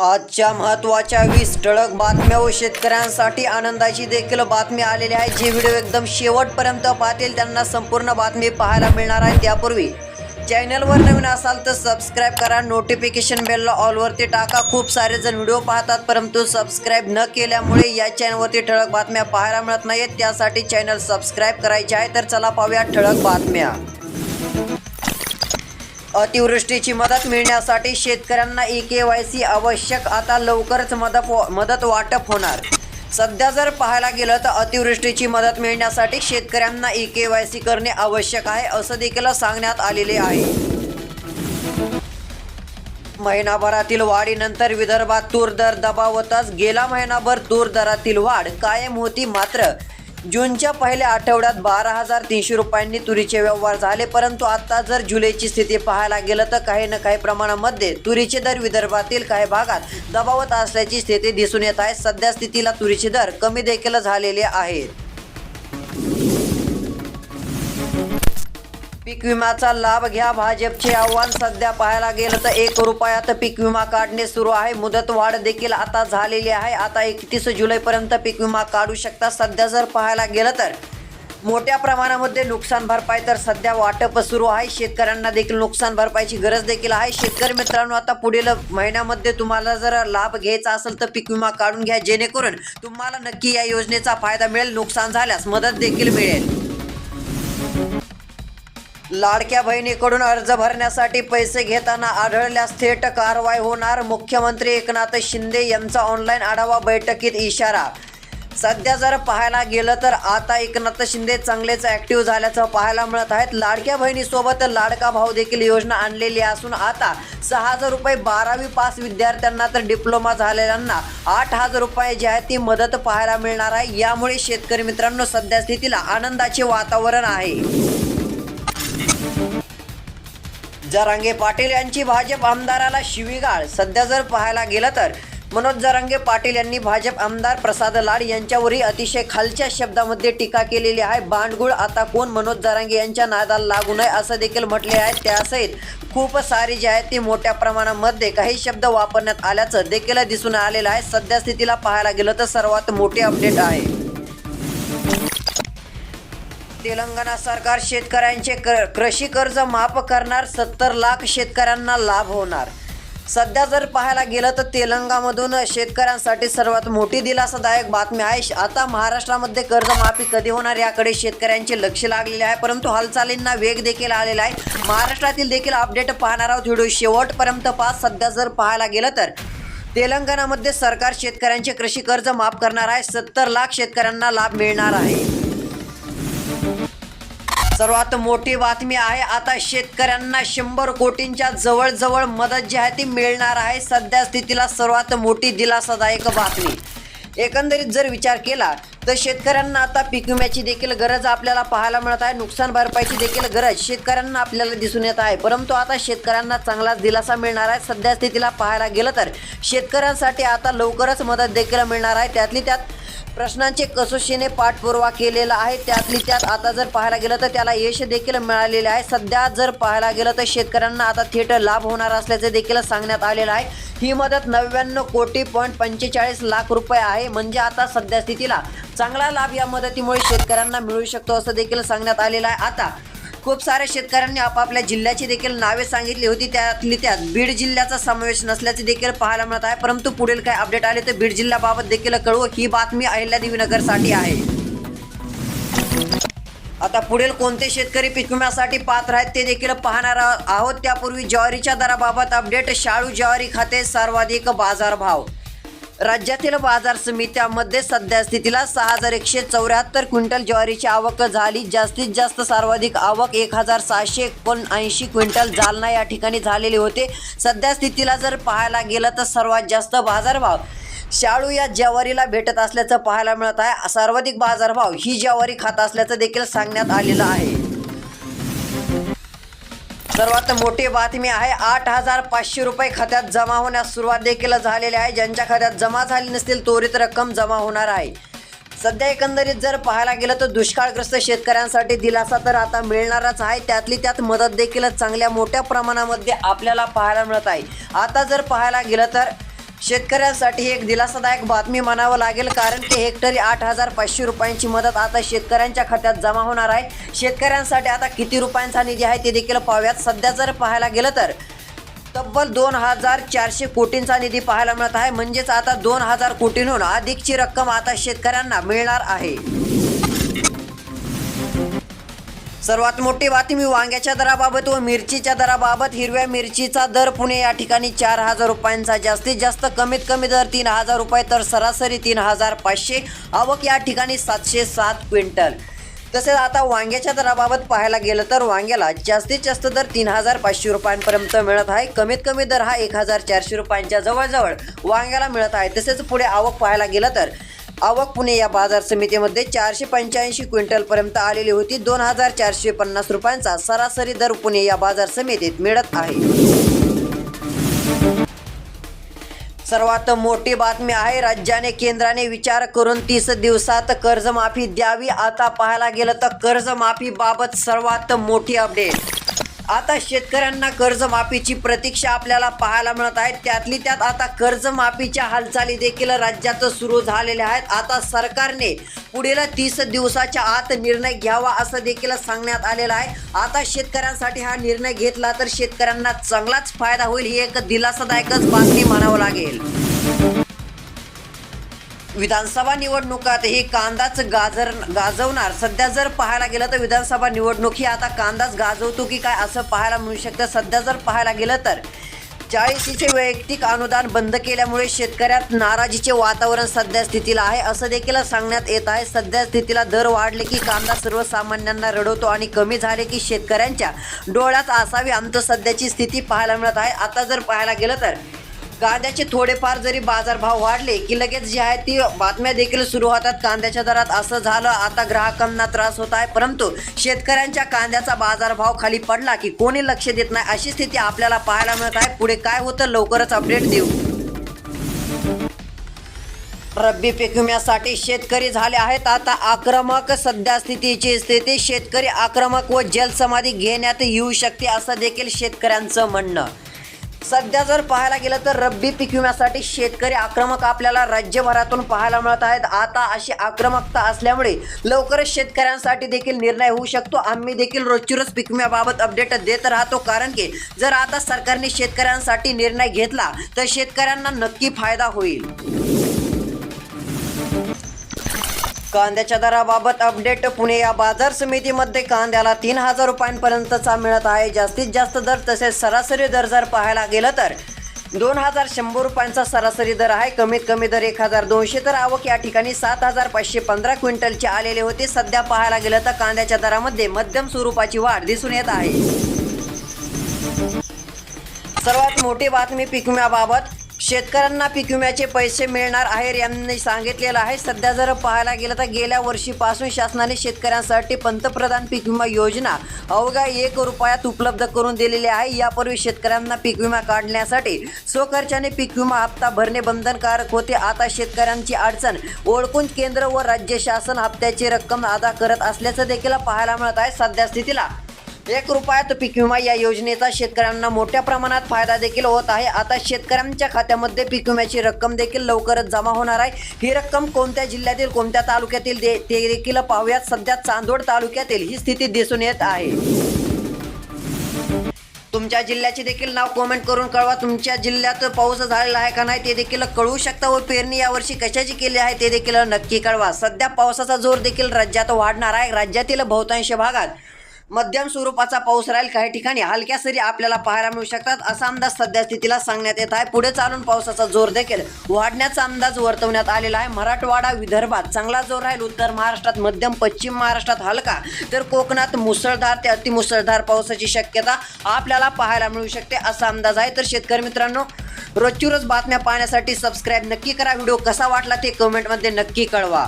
आजच्या महत्त्वाच्या वीस ठळक बातम्या व शेतकऱ्यांसाठी आनंदाची देखील बातमी आलेली आहे. जे व्हिडिओ एकदम शेवटपर्यंत पाहतील त्यांना संपूर्ण बातमी पाहायला मिळणार आहे त्यापूर्वी. चॅनलवर नवीन असाल तर सबस्क्राईब करा नोटिफिकेशन बेलला ऑलवरती टाका. खूप सारे जण व्हिडिओ पाहतात परंतु सबस्क्राईब न केल्यामुळे या चॅनलवरती ठळक बातम्या पाहायला मिळत नाहीत. त्यासाठी चॅनल सबस्क्राईब करायचे आहे तर चला पाहूया ठळक बातम्या. अतिवृष्टीची मदत मिळण्यासाठी शेतकऱ्यांना ई के वाय सी आवश्यक. आता लवकरच मदत मदत वाटप होणार. सध्या जर पाहायला गेलं तर अतिवृष्टीची मदत मिळण्यासाठी शेतकऱ्यांना ई के वाय सी करणे आवश्यक आहे असं देखील सांगण्यात आलेले आहे. महिनाभरातील वाढीनंतर विदर्भात तूर दर दबावतच गेला महिनाभर तूर दरातील वाढ कायम होती मात्र जूनच्या पहिल्या आठवड्यात बारा हजार तीनशे रुपयांनी तुरीचे व्यवहार झाले परंतु आता जर जुलैची स्थिती पाहायला गेलं तर काही ना काही प्रमाणामध्ये तुरीचे दर विदर्भातील काही भागात दबावत असल्याची स्थिती दिसून येत आहे. सध्या स्थितीला तुरीचे दर कमी देखील झालेले आहेत. पीक विम्याचा लाभ घ्या. भाजपचे आव्हान सध्या पाहायला गेलं तर एक रुपयात पीक विमा काढणे सुरू आहे. मुदत वाढ देखील आता झालेली आहे. आता एकतीस जुलैपर्यंत पीक विमा काढू शकता. सध्या जर पाहायला गेलं तर मोठ्या प्रमाणामध्ये नुकसान भरपाई तर सध्या वाटप सुरू आहे. शेतकऱ्यांना देखील नुकसान भरपाईची गरज देखील आहे. शेतकरी मित्रांनो आता पुढील महिन्यामध्ये तुम्हाला जर लाभ घ्यायचा असेल तर पीक विमा काढून घ्या. जेणेकरून तुम्हाला नक्की या योजनेचा फायदा मिळेल. नुकसान झाल्यास मदत देखील मिळेल. लाडक्या बहिणीकडून अर्ज भरण्यासाठी पैसे घेताना आढळल्यास थेट कारवाई होणार. मुख्यमंत्री एकनाथ शिंदे यांचा ऑनलाईन आढावा बैठकीत इशारा. सध्या जर पाहायला गेलं तर आता एकनाथ शिंदे चांगलेच ऍक्टिव्ह झाल्याचं पाहायला मिळत आहेत. लाडक्या बहिणीसोबत लाडका भाऊ देखील योजना आणलेली असून आता सहा हजार रुपये बारावी पास विद्यार्थ्यांना तर डिप्लोमा झालेल्यांना आठ हजार रुपये जी आहे ती मदत पाहायला मिळणार आहे. यामुळे शेतकरी मित्रांनो सध्या स्थितीला आनंदाचे वातावरण आहे. जरांगे पाटील यांची भाजप आमदाराला शिवीगाळ. सध्या जर पाहायला गेलं तर मनोज जरांगे पाटील यांनी भाजप आमदार प्रसाद लाड यांच्यावरही अतिशय खालच्या शब्दामध्ये टीका केलेली आहे. बांडगुळ आता कोण मनोज जरांगे यांच्या नादाला लागू नये असं देखील म्हटले आहे. त्यासहित खूप सारी जी आहे ती मोठ्या प्रमाणामध्ये काही शब्द वापरण्यात आल्याचं देखील दिसून आलेलं आहे. सध्या स्थितीला पाहायला गेलं तर सर्वात मोठी अपडेट आहे. तेलंगणा सरकार शेतकऱ्यांचे क- कृषी कर्ज माफ करणार सत्तर लाख शेतकऱ्यांना लाभ होणार. सध्या जर पाहायला गेलं तर तेलंगामधून शेतकऱ्यांसाठी सर्वात मोठी दिलासादायक बातमी आहे आता महाराष्ट्रामध्ये कर्जमाफी कधी होणार याकडे शेतकऱ्यांचे लक्ष लागलेले आहे परंतु हालचालींना वेग देखील आलेला आहे. महाराष्ट्रातील देखील अपडेट पाहणार आहोत व्हिडिओ शेवटपर्यंत पास सध्या जर पाहायला गेलं तर तेलंगणामध्ये सरकार शेतकऱ्यांचे कृषी कर्ज माफ करणार आहे सत्तर लाख शेतकऱ्यांना लाभ मिळणार आहे. सर्वात मोठी बातमी आहे आता शेतकऱ्यांना शंभर कोटींच्या जवळजवळ मदत जी आहे ती मिळणार आहे. सध्या स्थितीला सर्वात मोठी दिलासादायक बातमी. एकंदरीत जर विचार केला तर शेतकऱ्यांना आता पीक विम्याची देखील गरज आपल्याला पाहायला मिळत आहे. नुकसान भरपाईची देखील गरज शेतकऱ्यांना आपल्याला दिसून येत आहे. परंतु आता शेतकऱ्यांना चांगलाच दिलासा मिळणार आहे. सध्या स्थितीला पाहायला गेलं तर शेतकऱ्यांसाठी आता लवकरच मदत देखील मिळणार आहे. त्यातली त्यात प्रश्नांचे कसोशीने पाठपुरावा केलेला आहे. त्यातली त्यात आता जर पाहायला गेलं तर त्याला यश देखील मिळालेले आहे. सध्या जर पाहायला गेलं तर शेतकऱ्यांना आता थेट लाभ होणार असल्याचे देखील सांगण्यात आलेलं आहे. ही मदत नव्याण्णव कोटी पॉईंट पंचेचाळीस लाख रुपये आहे. म्हणजे आता सध्या स्थितीला चांगला लाभ या मदतीमुळे शेतकऱ्यांना मिळू शकतो असं देखील सांगण्यात आलेलं आहे. आता खूप साऱ्या शेतकऱ्यांनी आपापल्या जिल्ह्याची देखील नावे सांगितली होती. त्यातली त्यात बीड जिल्ह्याचा समावेश नसल्याचे देखील पाहायला मिळत आहे. परंतु पुढील काय अपडेट आले तर बीड जिल्ह्याबाबत देखील कळवू. ही बातमी अहिल्यादेवी नगरसाठी आहे. आता पुढील कोणते शेतकरी पीक विम्यासाठी पात्र आहेत ते देखील पाहणार आहोत. त्यापूर्वी ज्वारीच्या दराबाबत अपडेट शाळू ज्वारी खाते सर्वाधिक बाजारभाव. राज्यातील बाजार समित्यामध्ये सध्या स्थितीला सहा हजार एकशे चौऱ्याहत्तर क्विंटल ज्वारीची आवक झाली. जास्तीत जास्त सर्वाधिक आवक एक हजार सहाशे एकोणऐंशी क्विंटल जालना या ठिकाणी झालेले होते. सध्या स्थितीला जर पाहायला गेलं तर सर्वात जास्त बाजारभाव शाळू या ज्वारीला भेटत असल्याचं पाहायला मिळत आहे. सर्वाधिक बाजारभाव ही ज्वारी खात असल्याचं देखील सांगण्यात आलेलं आहे. सर्वात मोठी बातमी आहे. आठ हजार पाचशे रुपये खात्यात जमा होण्यास सुरुवात देखील झालेली आहे. ज्यांच्या खात्यात जमा झाली नसतील त्वरित रक्कम जमा होणार आहे. सध्या एकंदरीत जर पाहायला गेलं तर दुष्काळग्रस्त शेतकऱ्यांसाठी दिलासा तर आता मिळणारच आहे. त्यातली त्यात मदत देखील चांगल्या मोठ्या प्रमाणामध्ये आपल्याला पाहायला मिळत आहे. आता जर पाहायला गेलं तर शेतकऱ्यांसाठी एक दिलासादायक बातमी म्हणावं लागेल कारण की हेक्टरी आठ हजार पाचशे रुपयांची मदत आता शेतकऱ्यांच्या खात्यात जमा होणार आहे. शेतकऱ्यांसाठी आता किती रुपयांचा निधी आहे ते देखील पाहूयात. सध्या जर पाहायला गेलं तर तब्बल दोन हजार चारशे कोटींचा निधी पाहायला मिळत आहे. म्हणजेच आता दोन हजार कोटींहून अधिकची रक्कम आता शेतकऱ्यांना मिळणार आहे. सर्वात मोठी बातमी वांग्याच्या दराबाबत व मिरचीच्या दराबाबत. हिरव्या मिरचीचा दर पुणे या ठिकाणी चार हजार रुपयांचा जास्तीत जास्त कमीत कमी दर तीन हजार रुपये तर सरासरी तीन हजार पाचशे. आवक या ठिकाणी सातशे सात क्विंटल. तसेच आता वांग्याच्या दराबाबत पाहायला गेलं तर वांग्याला जास्तीत जास्त दर तीन हजार पाचशे रुपयांपर्यंत मिळत आहे. कमीत कमी दर हा एक हजार चारशे रुपयांच्या जवळजवळ वांग्याला मिळत आहे. तसेच पुढे आवक पाहायला गेलं तर आवक पुणे या बाजार समितीमध्ये चारशे पंच्याऐंशी क्विंटलपर्यंत आलेली होती. दोन हजार चारशे पन्नास रुपयांचा सरासरी दर पुणे या बाजार समितीत मिळत आहे. सर्वात मोठी बातमी आहे राज्याने केंद्राने विचार करून तीस दिवसात कर्जमाफी द्यावी. आता पाहायला गेलं तर कर्जमाफीबाबत सर्वात मोठी अपडेट. आता शेतकऱ्यांना कर्जमाफीची प्रतीक्षा आपल्याला पाहायला मिळत आहे. त्यातली त्यात आता कर्जमाफीच्या हालचाली देखील राज्यात सुरू झालेल्या आहेत. आता सरकारने पुढील तीस दिवसाच्या आत निर्णय घ्यावा असं देखील सांगण्यात आलेलं आहे. आता शेतकऱ्यांसाठी हा निर्णय घेतला तर शेतकऱ्यांना चांगलाच फायदा होईल ही एक दिलासादायकच बातमी म्हणावं लागेल. विधानसभा निवडणुकात ही कांदाच गाजर गाजवणार. सध्या जर पाहायला गेलं तर विधानसभा निवडणूक ही आता कांदाच गाजवतो की काय असं पाहायला मिळू शकतं? सध्या जर पाहायला गेलं तर चाळीसीचे वैयक्तिक अनुदान बंद केल्यामुळे शेतकऱ्यात नाराजीचे वातावरण सध्या स्थितीला आहे असं देखील सांगण्यात येत आहे. सध्या स्थितीला दर वाढले की कांदा सर्वसामान्यांना रडवतो आणि कमी झाले की शेतकऱ्यांच्या डोळ्यात असावी. आमचं सध्याची स्थिती पाहायला मिळत आहे. आता जर पाहायला गेलं तर कांद्याचे थोडेफार जरी बाजारभाव वाढले की लगेच जे आहे ती बातम्या देखील सुरू होतात. कांद्याच्या दरात असं झालं आता ग्राहकांना त्रास होत आहे. परंतु शेतकऱ्यांच्या कांद्याचा बाजारभाव खाली पडला की कोणी लक्ष देत नाही अशी स्थिती आपल्याला पाहायला मिळत आहे. पुढे काय होतं लवकरच अपडेट देऊ. रब्बी पीक विम्यासाठी शेतकरी झाले आहेत. आता आक्रमक सध्या स्थितीची स्थिती शेतकरी आक्रमक व जलसमाधी घेण्यात येऊ शकते असं देखील शेतकऱ्यांचं म्हणणं. सध्या जर पाहायला गेलं तर रब्बी पीक विम्यासाठी शेतकरी आक्रमक आपल्याला राज्यभरातून पाहायला मिळत आहेत. आता अशी आक्रमकता असल्यामुळे लवकरच शेतकऱ्यांसाठी देखील निर्णय होऊ शकतो. आम्ही देखील रोजची रोज पीक विम्याबाबत अपडेट देत राहतो. कारण की जर आता सरकारने शेतकऱ्यांसाठी निर्णय घेतला तर शेतकऱ्यांना नक्की फायदा होईल. कांद्याच्या दराबाबत अपडेट पुणे या बाजार समितीमध्ये कांद्याला तीन हजार रुपयांपर्यंतचा मिळत आहे. जास्तीत जास्त दर तसेच सरासरी दर जर पाहायला गेलं तर दोन हजार शंभर रुपयांचा सरासरी दर आहे. कमीत कमी दर एक हजार दोनशे. तर आवक या ठिकाणी सात हजार पाचशे पंधरा क्विंटलचे आलेले होते. सध्या पाहायला गेलं तर कांद्याच्या दरामध्ये मध्यम स्वरूपाची वाढ दिसून येत आहे. सर्वात मोठी बातमी पीक विम्याबाबत शेतकऱ्यांना पीक विम्याचे पैसे मिळणार आहे यांनी सांगितलेलं आहे. सध्या जर पाहायला गेलं तर गेल्या वर्षीपासून शासनाने शेतकऱ्यांसाठी पंतप्रधान पीक विमा योजना अवघ्या एक रुपयात उपलब्ध करून दिलेली आहे. यापूर्वी शेतकऱ्यांना पीक विमा काढण्यासाठी स्वखर्चाने पीक विमा हप्ता भरणे बंधनकारक होते. आता शेतकऱ्यांची अडचण ओळखून केंद्र व राज्य शासन हप्त्याची रक्कम अदा करत असल्याचं देखील पाहायला मिळत आहे. सध्या स्थितीला एक रुपयात पीक विमा या योजनेचा शेतकऱ्यांना मोठ्या प्रमाणात फायदा देखील होत आहे. आता शेतकऱ्यांच्या खात्यामध्ये पीक विम्याची रक्कम देखील लवकरच जमा होणार आहे. ही रक्कम कोणत्या जिल्ह्यातील कोणत्या तालुक्यातील दे- ते देखील पाहूयात. सध्या चांदोड तालुक्यातील ही स्थिती दिसून येत आहे. तुमच्या जिल्ह्याचे देखील नाव कमेंट करून कळवा. तुमच्या जिल्ह्यात पाऊस झालेला आहे का नाही ते देखील कळवू शकता व पेरणी यावर्षी कशाची केली आहे ते देखील नक्की कळवा. सध्या पावसाचा जोर देखील राज्यात वाढणार आहे. राज्यातील बहुतांश भागात मध्यम स्वरूपाचा पाऊस राहील काही ठिकाणी. हलक्या सरी आपल्याला पाहायला मिळू शकतात. असा अंदाज सध्या स्थितीला सांगण्यात येत आहे. पुढे चालून पावसाचा जोर देखील वाढण्याचा अंदाज वर्तवण्यात आलेला आहे. मराठवाडा विदर्भात चांगला जोर राहील. उत्तर महाराष्ट्रात मध्यम पश्चिम महाराष्ट्रात हलका. तर कोकणात मुसळधार ते अतिमुसळधार पावसाची शक्यता आपल्याला पाहायला मिळू शकते असा अंदाज आहे. तर शेतकरी मित्रांनो रोजची रोज बातम्या पाहण्यासाठी सबस्क्राईब नक्की करा. व्हिडिओ कसा वाटला ते कमेंटमध्ये नक्की कळवा.